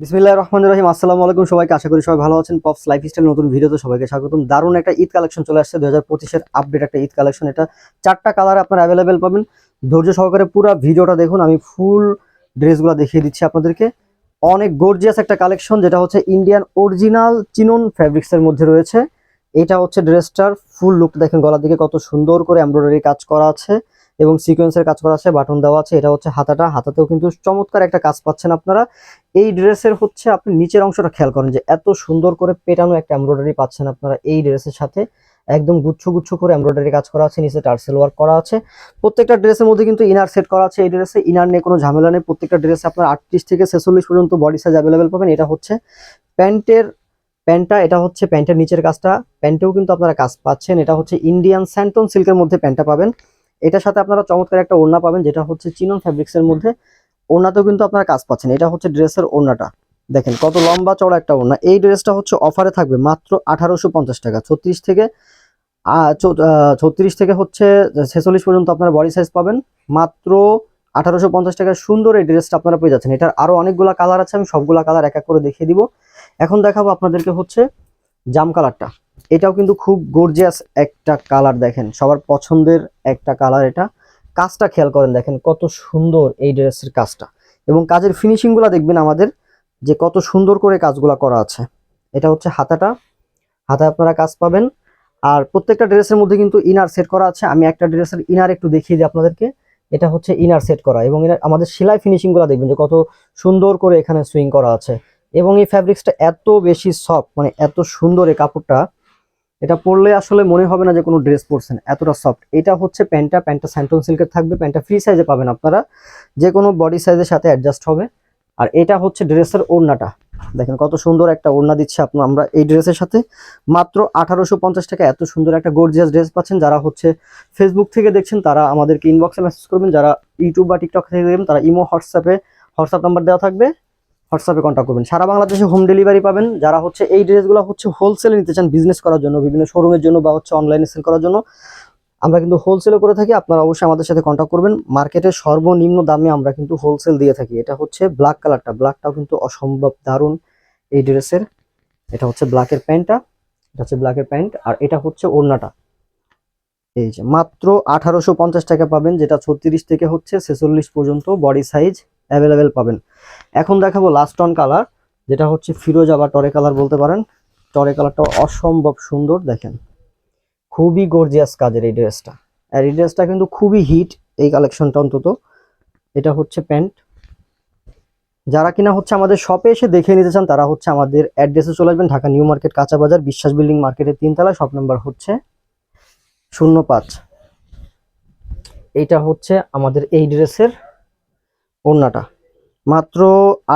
বিসমিল্লাহ রহমান রহিম। আসসালামু আলাইকুম সবাইকে, আশা করি সবাই ভালো আছেন। পপস লাইফস্টাইল নতুন ভিডিওতে সবাইকে স্বাগতম। দারুণ একটা ঈদ কালেকশন চলে আসছে দুই হাজার আপডেট একটা ঈদ কালেকশন। এটা চারটা কালার আপনার অ্যাভেলেবেল পাবেন। ধৈর্য সহকারে পুরো ভিডিওটা দেখুন। আমি ফুল ড্রেসগুলো দেখিয়ে দিচ্ছি আপনাদেরকে। অনেক গর্জিয়াস একটা কালেকশন, যেটা হচ্ছে ইন্ডিয়ান অরিজিনাল চিনন ফ্যাব্রিক্সের মধ্যে রয়েছে। এটা হচ্ছে ড্রেসটার ফুল লুক দেখেন গলার দিকে কত সুন্দর করে এমব্রয়ডারি কাজ করা আছে। এবং সিকোয়েন্সের কাজ করা আছে বাটন দেওয়া আছে, এটা হচ্ছে হাতাটা। হাতাতেও কিন্তু চমৎকার একটা কাজ পাচ্ছেন আপনারা। এই ড্রেসের হচ্ছে আপনি নিচের অংশটা খেয়াল করেন যে এত সুন্দর করে পেটানো একটা এমব্রয়ডারি পাচ্ছেন আপনারা এই ড্রেসের সাথে। একদম গুচ্ছ গুচ্ছ করে এমব্রয়ডারি কাজ করা আছে, নিচে টার্সেল ওয়ার্ক করা আছে। প্রত্যেকটা ড্রেসের মধ্যে কিন্তু ইনার সেট করা আছে এই ড্রেসে। ইনার নিয়ে কোনো ঝামেলা নেই। প্রত্যেকটা ড্রেসে আপনার আটত্রিশ থেকে ছেচল্লিশ পর্যন্ত বডি সাইজ অ্যাভেলেবেল পাবেন। এটা হচ্ছে প্যান্টের প্যান্টটা, এটা হচ্ছে প্যান্টের নিচের কাজটা। প্যান্টেও কিন্তু আপনারা কাজ পাচ্ছেন। এটা হচ্ছে ইন্ডিয়ান স্যান্টন সিল্কের মধ্যে প্যান্টটা পাবেন। এটার সাথে আপনারা চমৎকার একটা ওড়না পাবেন, যেটা হচ্ছে চিনন ফ্যাব্রিক্সের মধ্যে। ওড়নাতেও কিন্তু আপনারা কাজ পাচ্ছেন, এটা হচ্ছে ড্রেসের ওড়নাটা। দেখেন কত লম্বা চড়া একটা ওড়না। এই ড্রেসটা হচ্ছে অফারে থাকবে মাত্র আঠারোশো পঞ্চাশ টাকা। ছত্রিশ থেকে ছত্রিশ থেকে হচ্ছে ছেচল্লিশ পর্যন্ত আপনারা বডি সাইজ পাবেন। মাত্র আঠারোশো পঞ্চাশ টাকার সুন্দর এই ড্রেসটা আপনারা পেয়ে যাচ্ছেন। এটার আরও অনেকগুলা কালার আছে, আমি সবগুলা কালার এক এক করে দেখিয়ে দিব। এখন দেখাবো আপনাদেরকে হচ্ছে জাম কালারটা এটাও কিন্তু খুব গর্জিয়াস একটা কালার দেখেন। সবার পছন্দের একটা কালার এটা। কাজটা খেয়াল করেন দেখেন কত সুন্দর এই ড্রেসের কাজটা। এবং কাজের ফিনিশিংগুলো দেখবেন আমাদের যে কত সুন্দর করে কাজগুলো করা আছে। এটা হচ্ছে হাতাটা। হাতে আপনারা কাজ পাবেন। আর প্রত্যেকটা ড্রেসের মধ্যে কিন্তু ইনার সেট করা আছে। আমি একটা ড্রেসের ইনার একটু দেখিয়ে দিই আপনাদেরকে। এটা হচ্ছে ইনার সেট করা। এবং আমাদের সেলাই ফিনিশিংগুলো দেখবেন যে কত সুন্দর করে এখানে সুইং করা আছে। এবং এই ফ্যাব্রিক্সটা এত বেশি সফট মানে এত সুন্দর এই কাপড়টা। এটা পরলে আসলে মনে হবে না যে কোনো ড্রেস পরছেন, এতটা সফট এটা হচ্ছে প্যান্টটা প্যান্টটা স্যান্টন সিল্কের থাকবে, প্যান্টটা ফ্রি সাইজে পাবেন আপনারা। যে কোনো বডি সাইজের সাথে অ্যাডজাস্ট হবে। আর এটা হচ্ছে ড্রেসের ওড়নাটা। দেখেন কত সুন্দর একটা ওড়না দিচ্ছে আপনার আমরা এই ড্রেসের সাথে। মাত্র আঠারোশো পঞ্চাশ টাকা, এত সুন্দর একটা গর্জিয়াস ড্রেস পাচ্ছেন। যারা হচ্ছে ফেসবুক থেকে দেখছেন, তারা আমাদেরকে ইনবক্সে মেসেজ করবেন। যারা ইউটিউব বা টিকটক থেকে দেখবেন, তারা ইমো, হোয়াটসঅ্যাপে, হোয়াটসঅ্যাপ নাম্বার দেওয়া থাকবে। হোয়াটসঅ্যাপে কন্ট্যাক্ট করবেন। সারা বাংলাদেশে হোম ডেলিভারি পাবেন। যারা হচ্ছে এই ড্রেসগুলো হচ্ছে হোলসেলে নিতে চান বিজনেস করার জন্য, বিভিন্ন শোরুমের জন্য বা হচ্ছে অনলাইনে সেল করার জন্য, আমরা কিন্তু হোলসেলে করে থাকি। আপনারা অবশ্যই আমাদের সাথে কন্ট্যাক্ট করবেন। মার্কেটের সর্বনিম্ন দামে আমরা কিন্তু হোলসেল দিয়ে থাকি। এটা হচ্ছে ব্ল্যাক কালারটা ব্ল্যাকটাও কিন্তু অসম্ভব দারুণ এই ড্রেসের। এটা হচ্ছে ব্ল্যাকের প্যান্টটা। এটা হচ্ছে ব্ল্যাকের প্যান্ট। আর এটা হচ্ছে ওড়নাটা। এই যে মাত্র আঠারোশো পঞ্চাশ টাকা পাবেন, যেটা ছত্রিশ থেকে হচ্ছে ছেচল্লিশ পর্যন্ত বডি সাইজ অ্যাভেলেবেল পাবেন। এখন দেখাবো লাস্ট অন কালার যেটা হচ্ছে ফিরোজা বা টরে কালার বলতে পারেন। টরে কালারটা অসম্ভব সুন্দর, দেখেন। খুবই গর্জিয়াস কাজের এই ড্রেসটা আর এই ড্রেসটা কিন্তু খুবই হিট এই কালেকশনটা অন্তত। এটা হচ্ছে প্যান্ট। যারা কিনা হচ্ছে আমাদের শপে এসে দেখে নিতে চান, তারা হচ্ছে আমাদের অ্যাড্রেসে চলে আসবেন, ঢাকা নিউ মার্কেট, কাঁচা বাজার, বিশ্বাস বিল্ডিং মার্কেটের তিনতলা শপ নাম্বার হচ্ছে শূন্য পাঁচ। এইটা হচ্ছে আমাদের এই ড্রেসের ওড়নাটা। মাত্র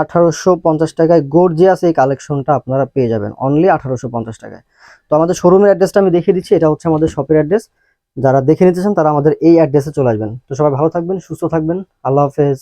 আঠারোশো পঞ্চাশ টাকায় গর্জিয়াস এই কালেকশনটা আপনারা পেয়ে যাবেন। অনলি আঠারোশো পঞ্চাশ টাকায়। তো আমাদের শোরুমের অ্যাড্রেসটা আমি দেখিয়ে দিচ্ছি, এটা হচ্ছে আমাদের শপের অ্যাড্রেস যারা দেখে নিতে চান তারা আমাদের এই অ্যাড্রেসে চলে আসবেন। তো সবাই ভালো থাকবেন, সুস্থ থাকবেন। আল্লাহ হাফেজ।